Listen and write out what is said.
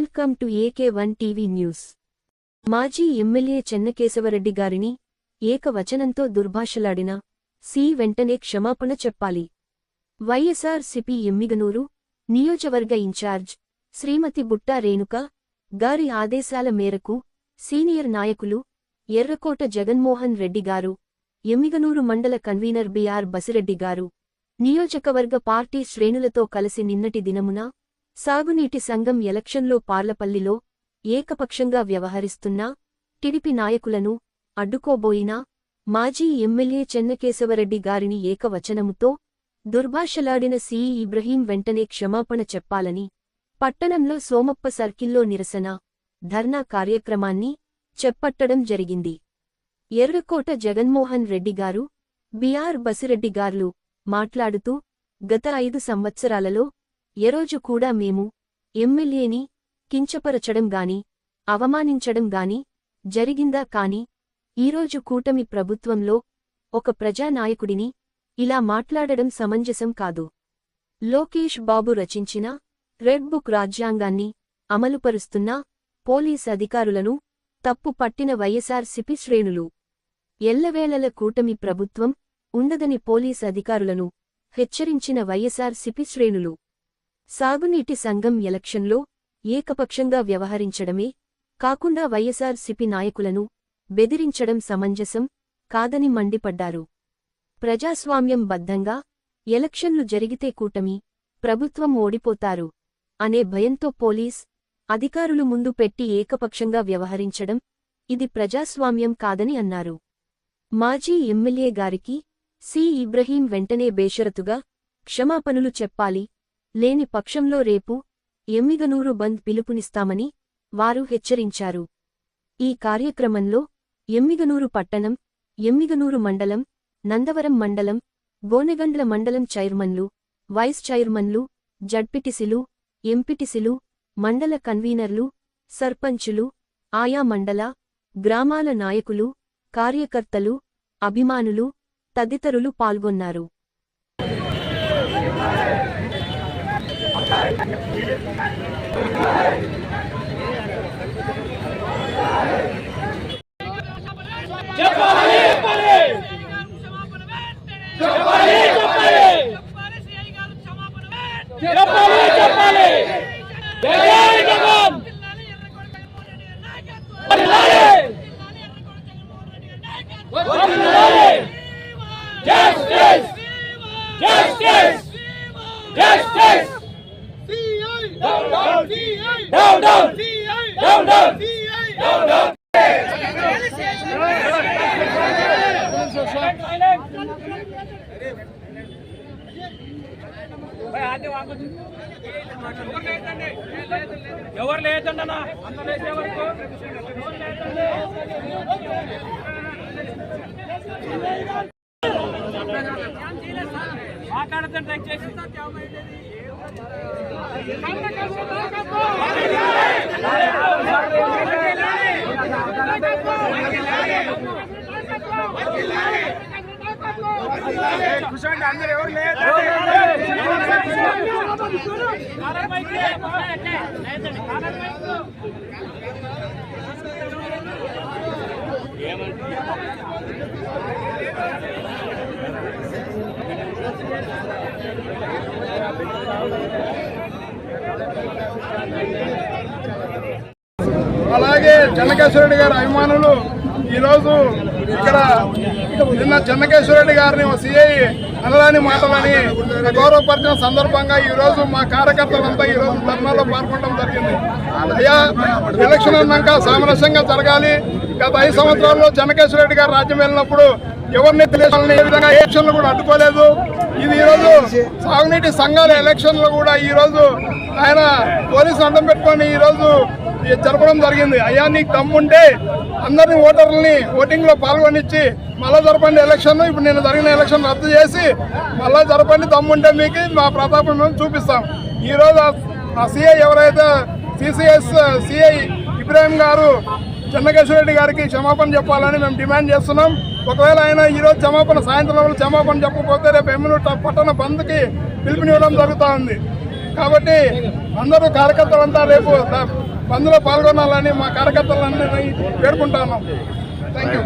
Welcome to AK one TV news. మాజీ MLA Chennakesava Reddy గారిని ఏకవచనంతో దుర్భాషలాడిన సి వెంటనే క్షమాపణ చెప్పాలి. వైఎస్ఆర్ సిపి ఎమ్మిగనూరు నియోజవర్గ ఇన్ఛార్జ్ శ్రీమతి బుట్టా రేణుక గారి ఆదేశాల మేరకు సీనియర్ నాయకులు ఎర్రకోట జగన్మోహన్ రెడ్డి గారు ఎమ్మిగనూరు మండల కన్వీనర్ బిఆర్ బసిరెడ్డి గారు నియోజకవర్గ పార్టీ శ్రేణులతో కలిసి నిన్నటి దినమున సాగునీటి సంఘం ఎలక్షన్లో పార్లపల్లిలో ఏకపక్షంగా వ్యవహరిస్తున్నా టిడిపి నాయకులను అడ్డుకోబోయినా మాజీ ఎమ్మెల్యే చెన్నకేశవరెడ్డి గారిని ఏకవచనముతో దుర్భాషలాడిన సీఈ ఇబ్రహీం వెంటనే క్షమాపణ చెప్పాలని పట్టణంలో సోమప్ప సర్కిల్లో నిరసన ధర్నా కార్యక్రమాన్ని చెప్పట్టడం జరిగింది. ఎర్రకోట జగన్మోహన్ రెడ్డి గారు బిఆర్ బసిరెడ్డి గార్లు మాట్లాడుతూ గత ఐదు సంవత్సరాలలో ఎరోజు కూడా మేము ఎమ్మెల్యేని కించపరచడం గాని అవమానించడం గాని జరిగిందా కాని ఈరోజు కూటమి ప్రభుత్వంలో ఒక ప్రజానాయకుడిని ఇలా మాట్లాడడం సమంజసం కాదు. లోకేష్ బాబు రచించిన రెడ్ బుక్ రాజ్యాంగాన్ని అమలుపరుస్తున్న పోలీస్ అధికారులను తప్పు పట్టిన వైఎస్ఆర్ శ్రేణులు. ఎల్లవేళల కూటమి ప్రభుత్వం ఉండదని పోలీస్ అధికారులను హెచ్చరించిన వైఎస్ఆర్ శ్రేణులు. సాగునీటి సంఘం ఎలక్షన్లో ఏకపక్షంగా వ్యవహరించడమే కాకుండా వైఎస్ఆర్ సిపి నాయకులను బెదిరించడం సమంజసం కాదని మండిపడ్డారు. ప్రజాస్వామ్యం బద్ధంగా ఎలక్షన్లు జరిగితే కూటమి ప్రభుత్వం ఓడిపోతారు అనే భయంతో పోలీస్ అధికారులు ముందు పెట్టి ఏకపక్షంగా వ్యవహరించడం ఇది ప్రజాస్వామ్యం కాదని అన్నారు. మాజీ ఎమ్మెల్యే గారికి సి. ఇబ్రహీం వెంటనే బేషరతుగా క్షమాపణలు చెప్పాలి లేని పక్షంలో రేపు ఎమ్మిగనూరు బంద్ పిలుపునిస్తామని వారు హెచ్చరించారు. ఈ కార్యక్రమంలో ఎమ్మిగనూరు పట్టణం ఎమ్మిగనూరు మండలం నందవరం మండలం గోనెగండ్ల మండలం చైర్మన్లు వైస్ చైర్మన్లు జడ్పిటిసిలు ఎంపిటిసిలు మండల కన్వీనర్లు సర్పంచులు ఆయా మండల గ్రామాల నాయకులు కార్యకర్తలు అభిమానులు తదితరులు పాల్గొన్నారు. చెప్పాలి చెప్పాలి ఎవరు లేదండి అన్న? మాట్లాడతాను ట్రై చేసి. కూర్చోండి అందరు ఎవరు అలాగే చెన్నకేశ్వరరెడ్డి గారి అభిమానులు ఈరోజు ఇక్కడ నిన్న చెన్నకేశ్వరరెడ్డి గారిని సిఐ అనరాని మాటలని గౌరవపరిచిన సందర్భంగా ఈ రోజు మా కార్యకర్తలంతా ఈ రోజు ధర్నాలో పాల్గొనడం జరిగింది. అయ్యా ఎలక్షన్ అన్నాక సామరస్యంగా జరగాలి. గత ఐదు సంవత్సరాల్లో చెన్నకేశ్వరరెడ్డి గారు రాజ్యం వెళ్ళినప్పుడు ఎవరిని తెలియాలని ఏ విధంగా ఎలక్షన్లు కూడా అడ్డుకోలేదు. ఇది ఈరోజు సాగునీటి సంఘాల ఎలక్షన్లు కూడా ఈ రోజు ఆయన పోలీసులు అడ్డం పెట్టుకొని ఈ రోజు జరపడం జరిగింది. అయ్యా నీకు దమ్ముంటే అందరిని ఓటర్లని ఓటింగ్లో పాల్గొనిచ్చి మళ్ళా జరపండి ఎలక్షన్ ఇప్పుడు నేను జరిగిన ఎలక్షన్ రద్దు చేసి మళ్ళా జరపండి దమ్ముంటే మీకు మా ప్రతాపం మేము చూపిస్తాం. ఈ రోజు ఆ- సిఐ ఎవరైతే సిసిఎస్ సిఐ ఇబ్రాహిం గారు చెన్నకేశ్వరరెడ్డి గారికి క్షమాపణ చెప్పాలని మేము డిమాండ్ చేస్తున్నాం. ఒకవేళ ఆయన ఈ రోజు క్షమాపణ సాయంత్రం క్షమాపణ చెప్పకపోతే రేపు ఎమ్మెల్యే పట్టణ బంద్కి పిలుపునివ్వడం జరుగుతూ ఉంది. కాబట్టి అందరూ కార్యకర్తలంతా రేపు అందులో పాల్గొనాలని మా కార్యకర్తలందరినీ పేర్కొంటాను థ్యాంక్ యూ